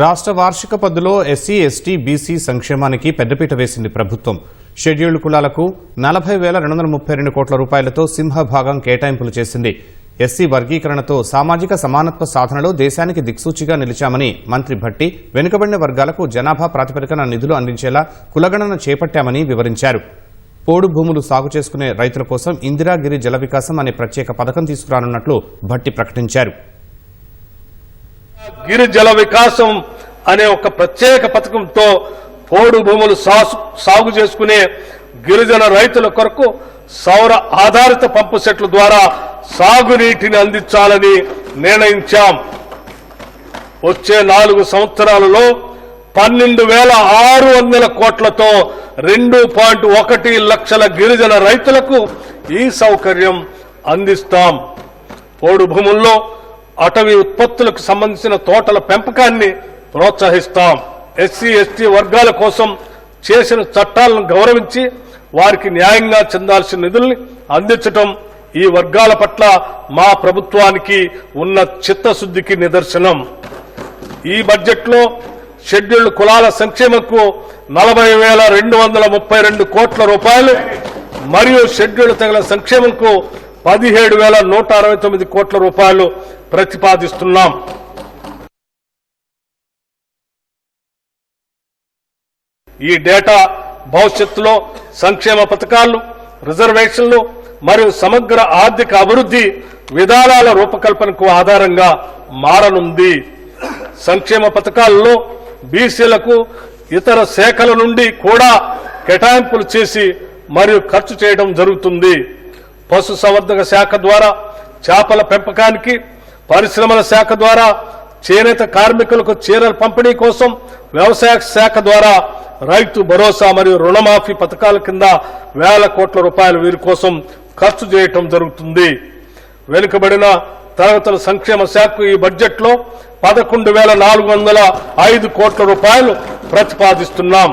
రాష్ట్ర వార్షిక పద్దులో SC ST BC సంక్షేమానికి పెద్దపీట వేసింది ప్రభుత్వం. షెడ్యూల్డ్ కులాలకు నలభై వేల రెండు వందల ముప్పై రెండు కోట్ల రూపాయలతో సింహభాగం కేటాయింపులు చేసింది. ఎస్సీ వర్గీకరణతో సామాజిక సమానత్వ సాధనలో దేశానికి దిక్సూచిగా నిలిచామని మంత్రి భట్టి వెనుకబడిన వర్గాలకు జనాభా ప్రాతిపదికన నిధులు అందించేలా కులగణన చేపట్టామని వివరించారు. పోడు భూములు సాగు చేసుకునే రైతుల కోసం ఇందిరాగిరి జల వికాసం అనే ప్రత్యేక పథకం తీసుకురానున్నట్లు భట్టి ప్రకటించారు. గిరి జల వికాసం అనే ఒక ప్రత్యేక పథకంతో పోడు భూములు సాగు చేసుకునే గిరిజన రైతుల కొరకు సౌర ఆధారిత పంపు సెట్ల ద్వారా సాగునీటిని అందించాలని నిర్ణయించాం. వచ్చే నాలుగు సంవత్సరాలలో పన్నెండు వేల ఆరు వందల కోట్లతో రెండు పాయింట్ ఒకటి లక్షల గిరిజన రైతులకు ఈ సౌకర్యం అందిస్తాం. పోడు భూముల్లో అటవీ ఉత్పత్తులకు సంబంధించిన తోటల పెంపకాన్ని ప్రోత్సహిస్తాం. ఎస్సీ ఎస్టీ వర్గాల కోసం చేసిన చట్టాలను గౌరవించి వారికి న్యాయంగా చెందాల్సిన నిధుల్ని అందించటం ఈ వర్గాల పట్ల మా ప్రభుత్వానికి ఉన్న చిత్తశుద్ధికి నిదర్శనం. ఈ బడ్జెట్లో షెడ్యూల్డ్ కులాల సంక్షేమకు నలభై వేల రెండు వందల ముప్పై రెండు కోట్ల రూపాయలు మరియు షెడ్యూల్డ్ తెగల సంక్షేమంకు పదిహేడు వేల నూట అరవై తొమ్మిది కోట్ల రూపాయలు ప్రతిపాదిస్తున్నాం. ఈ డేటా భవిష్యత్తులో సంక్షేమ పథకాలు రిజర్వేషన్లు మరియు సమగ్ర ఆర్థిక అభివృద్ధి విధానాల రూపకల్పనకు ఆధారంగా మారనుంది. సంక్షేమ పథకాలలో బీసీలకు ఇతర శాఖల నుండి కూడా కేటాయింపులు చేసి మరియు ఖర్చు చేయడం జరుగుతుంది. పశుసంవర్ధక శాఖ ద్వారా చేపల పెంపకానికి పరిశ్రమల శాఖ ద్వారా చేనేత కార్మికులకు చీరల పంపిణీ కోసం వ్యవసాయ శాఖ ద్వారా రైతు భరోసా మరియు రుణమాఫీ పథకాల కింద వేల కోట్ల రూపాయలు వీరి కోసం ఖర్చు చేయటం జరుగుతుంది. వెనుకబడిన తరగతుల సంక్షేమ శాఖకు ఈ బడ్జెట్లో పదకొండు వేల నాలుగు వందల ఐదు కోట్ల రూపాయలు ప్రతిపాదిస్తున్నాం.